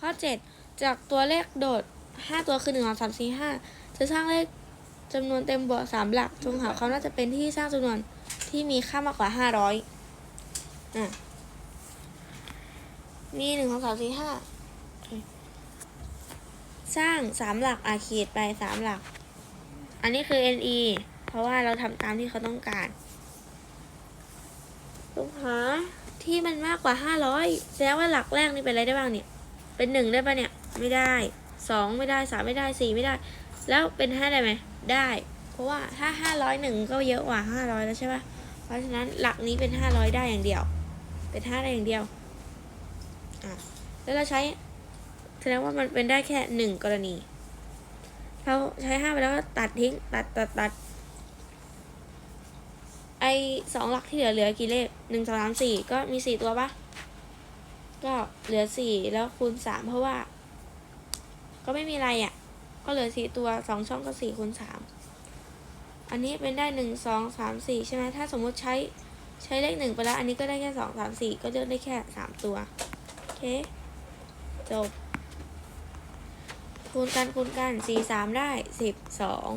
ข้อ 7 จากตัวเลขโดด 5 ตัวคือ 1 2 3 4 5 จะสร้างเลขจำนวนเต็มบวก3หลักจงหาควาน่าจะเป็นที่สร้างจำนวนที่มีค่ามากกว่า 500อะมี1 2 3 4 5 สร้าง 3 หลักอาขีดไป 3 หลัก อันนี้คือ NE เพราะว่าเราทำตามที่เขาต้องการต้องหาที่มันมากกว่า 500แสดงว่าหลักแรกนี่เป็นอะไรได้บ้างเนี่ย เป็นหนึ่งได้ปะเนี่ย ไม่ได้สองไม่ได้สามไม่ได้สี่ไม่ได้ แล้วเป็นห้าได้ไหมได้ เพราะว่าถ้าห้าร้อยหนึ่งก็เยอะกว่าห้าร้อยแล้วใช่ปะเพราะฉะนั้นหลักนี้เป็นห้าร้อยได้อย่างเดียว เป็นห้าได้อย่างเดียวอะแล้วเราใช้แสดงว่ามันเป็นได้แค่หนึ่งกรณีเราใช้ห้าไปแล้วก็ตัดทิ้งตัดตัดตัดไอสองหลักที่เหลือเหลือกี่เลขหนึ่งสองสามสี่ก็มีสี่ตัวปะ ก็เหลือสี่แล้วคูณสามเพราะว่า ก็ไม่มีอะไรอะ่ะ ก็เหลือสี่ตัวสองช่องก็สี่คูณสามอันนี้เป็นได้หนึ่งสองสามสี่ใช่ไหมถ้าสมมุติใช้ใช้เลขหนึ่งไปแล้ว อันนี้ก็ได้แค่สองสามสี่ก็เลือกได้แค่สามตัวโอเคจบ คูณกันคูณกันสี่สามได้สิบสอง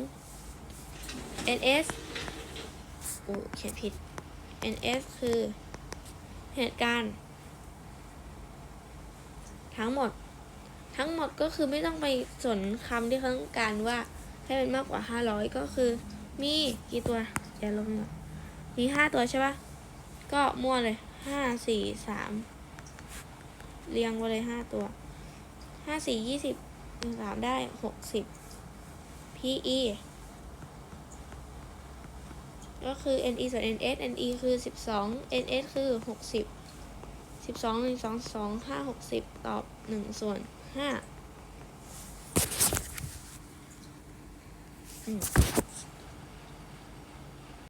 ns อู้เขียนผิด ns คือเหตุการณ์ ทั้งหมด ทั้งหมดก็คือไม่ต้องไปสนคำที่เขาต้องการว่าให้มันมากกว่า 500 ก็คือ มีกี่ตัวเดี๋ยวลงหน่อยมี5ตัวใช่ปะก็มั่วเลย 5 4 3 เรียงไปเลย 5 ตัว 5 4 20 3 ได้ 60 PE ก็คือ NE ส่วน NS NE คือ 12 NS คือ 60 สิบสองหนึ่งสองสองห้าหกสิบตอบหนึ่งส่วนห้า